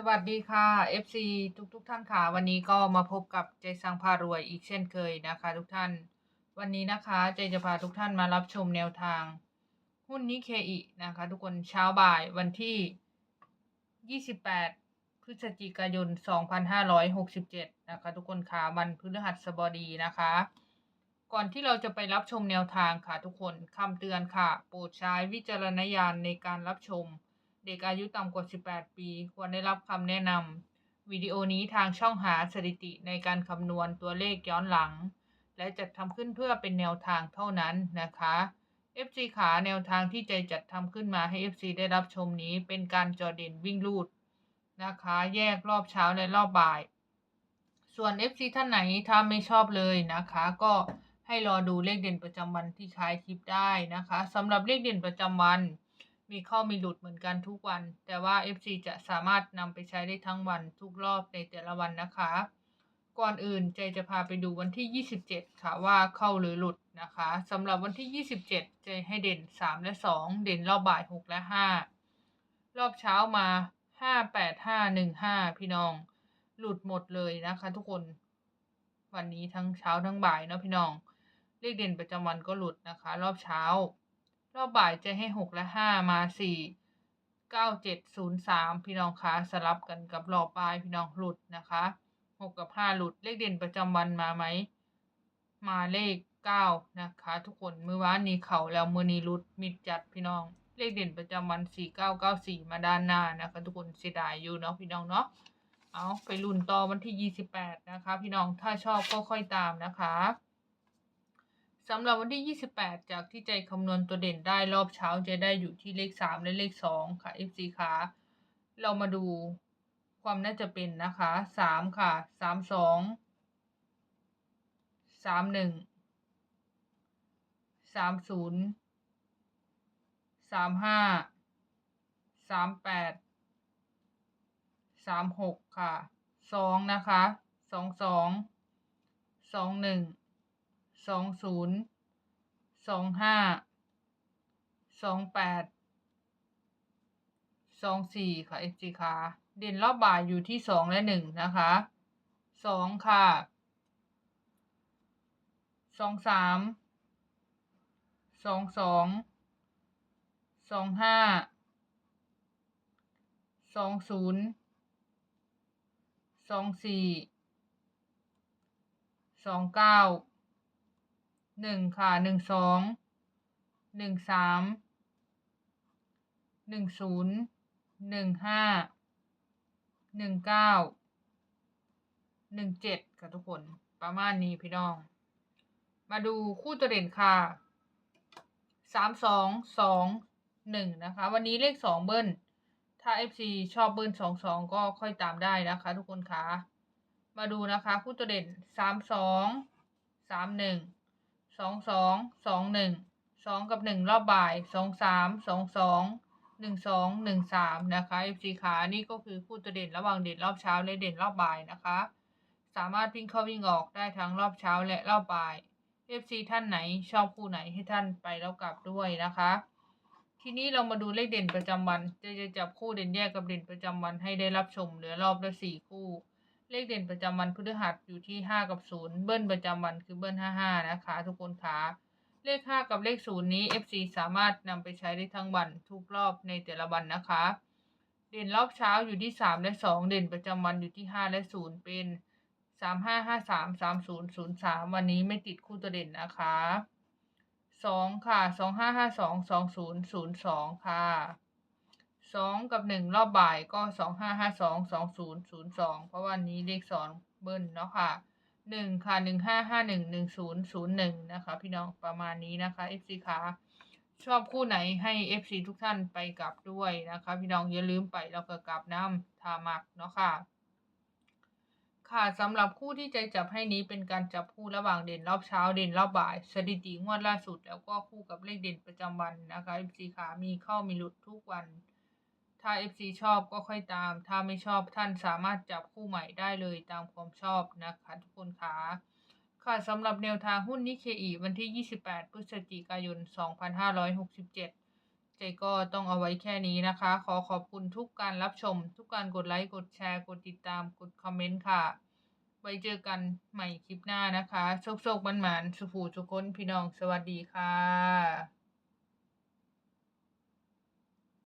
สวัสดีค่ะ FC ทุกทุกๆท่านค่ะ วันนี้ก็มาพบกับใจสังพารวยอีกเช่นเคยนะคะ ทุกท่าน วันนี้นะคะใจจะพาทุกท่านมารับชมแนวทาง หุ้นนิเคอินะคะ ทุกคนเช้าบ่ายวันที่ 28 พฤศจิกายน 2567 นะคะ ทุกคนค่ะวันพฤหัสบดีนะคะ ก่อนที่เราจะไปรับชมแนวทางค่ะ ทุกคนคำเตือนค่ะ โปรดใช้วิจารณญาณในการรับชม เด็กอายุต่ำกว่า 18 ปี ควรได้รับคำแนะนำวิดีโอนี้ทางช่องหาสถิติในการคำนวณตัวเลขย้อนหลัง และจัดทำขึ้นเพื่อเป็นแนวทางเท่านั้นนะคะ FC ขาแนวทางที่ใจจัดทำขึ้นมาให้ FC ได้รับชมนี้เป็นการจอเด่นวิ่งลูดนะคะ แยกรอบเช้าและรอบบ่าย ส่วน FC ท่านไหนถ้าไม่ชอบเลยนะคะ ก็ให้รอดูเลขเด่นประจำวันที่ท้ายคลิปได้นะคะสำหรับเลขเด่นประจำวัน มีเข้ามีหลุดเหมือนกันทุกวัน แต่ว่า FC จะสามารถนำไปใช้ได้ทั้งวันทุกรอบในแต่ละวันนะคะ ก่อนอื่นใจจะพาไปดูวันที่ 27 ค่ะว่าเข้าหรือหลุดนะคะสำหรับวันที่ 27 ใจให้เด่น 3 และ 2 เด่นรอบบ่าย 6 และ 5 รอบเช้ามา 5 8 5 1 5 พี่น้อง หลุดหมดเลยนะคะทุกคนวันนี้ทั้งเช้าทั้งบ่ายเนาะพี่น้องเลขเด่นประจำวันก็หลุดนะคะ รอบเช้า รอบบ่ายจะให้หกและห้ามาสี่เก้าเจ็ดศูนย์สามพี่น้องคะสลับกันกับรอบปลายพี่น้องหลุดนะคะหกกับห้าหลุดเลขเด่นประจำวันมาไหมมาเลขเก้านะคะ ทุกคนมือวานนี้เขาแล้วมือนี้หลุดมิดจัดพี่น้อง เลขเด่นประจำวันสี่เก้าเก้าสี่มาด้านหน้านะคะ ทุกคนเสียดายอยู่เนาะพี่น้องเนาะเอาไปลุ้นต่อวันที่ยี่สิบแปดนะคะ พี่น้องถ้าชอบก็ค่อยตามนะคะ สำหรับวันที่ 28 จากที่ใจคำนวณตัวเด่นได้รอบเช้าจะได้อยู่ที่เลข 3 และเลข 2 ค่ะ FC ค่ะ เรามาดูความน่าจะเป็นนะคะ 3 ค่ะ 3 2 3 1 3 0 3 5 3 8 3 6 ค่ะ 2 นะคะ 2 2 2 1 สองศูนย์สองห้าสองแปดสองสี่ค่ะ FG ค่ะ เด่นรอบบ่ายอยู่ที่สองและหนึ่งนะคะสองค่ะสองสามสองสองสองห้าสองศูนย์สองสี่สองเก้า หนึ่งค่ะหนึ่งสองหนึ่งสามหนึ่งศูนย์หนึ่งห้าหนึ่งเก้าหนึ่งเจ็ดค่ะทุกคนประมาณนี้พี่น้อง มาดูคู่ตัวเด่นค่ะสามสองสองหนึ่งนะคะ วันนี้เลขสองเบิ้ลถ้า FC ชอบเบิ้ลสองสองก็ค่อยตามได้นะคะ ทุกคนคะมาดูนะคะ คู่ตัวเด่นสามสองสามหนึ่ง สองสองสองหนึ่งสองกับหนึ่งรอบบ่ายสองสามสองสองหนึ่งสองหนึ่งสามนะคะ FC ขานี่ก็คือคู่ตัวเด่นระหว่างเด่นรอบเช้าและเด่นรอบบ่ายนะคะ สามารถวิ่งเข้าวิ่งออกได้ทั้งรอบเช้าและรอบบ่าย FC ท่านไหนชอบคู่ไหนให้ท่านไปแล้วกลับด้วยนะคะ ทีนี้เรามาดูเลขเด่นประจำวัน จะจะจับคู่เด่นแยกกับเด่นประจำวันให้ได้รับชมเหลือรอบละสี่คู่ เลขเด่นประจำวันพฤหัสอยู่ที่ห้ากับศูนย์เบิ้ลประจำวันคือเบิ้ลห้าห้านะคะ ทุกคนคะเลขห้ากับเลขศูนย์นี้ FC สามารถนำไปใช้ได้ทั้งวันทุกรอบในแต่ละวันนะคะ เด่นรอบเช้าอยู่ที่สามและสองเด่นประจำวันอยู่ที่ห้าและศูนย์เป็นสามห้าห้าสามสามศูนย์ศูนย์สามวันนี้ไม่ติดคู่ตัวเด่นนะคะสองค่ะสองห้าห้าสองสองศูนย์ศูนย์สองค่ะ สองกับหนึ่งรอบบ่ายก็สองห้าห้าสองสองศูนย์ศูนย์สองเพราะวันนี้เลขสองเบิ้ลเนาะค่ะหนึ่งค่ะหนึ่งห้าห้าหนึ่งหนึ่งศูนย์ศูนย์หนึ่งนะคะ พี่น้องประมาณนี้นะคะ FC ค่ะชอบคู่ไหนให้ FC ทุกท่านไปกลับด้วยนะคะ พี่น้องอย่าลืมไปแล้วก็กลับน้ำทามักเนาะค่ะ ค่ะสำหรับคู่ที่ใจจับให้นี้เป็นการจับคู่ระหว่างเด่นรอบเช้าเด่นรอบบ่าย สถิติงวดล่าสุด แล้วก็คู่กับเลขเด่นประจำวันนะคะ FC ขามีเข้ามีหลุดทุกวัน ถ้า FC ชอบก็ค่อยตาม ถ้าไม่ชอบท่านสามารถจับคู่ใหม่ได้เลยตามความชอบนะคะทุกคนคะค่ะสำหรับแนวทางหุ้นนิเคอีวันที่ 28 พฤศจิกายน 2567 ใจก็ต้องเอาไว้แค่นี้นะคะ ขอขอบคุณทุกการรับชม ทุกการกดไลค์ กดแชร์ กดติดตาม กดคอมเมนต์ค่ะ ไว้เจอกันใหม่คลิปหน้านะคะโชคโชคมันหมานสุขูทุกคนพี่น้องสวัสดีค่ะ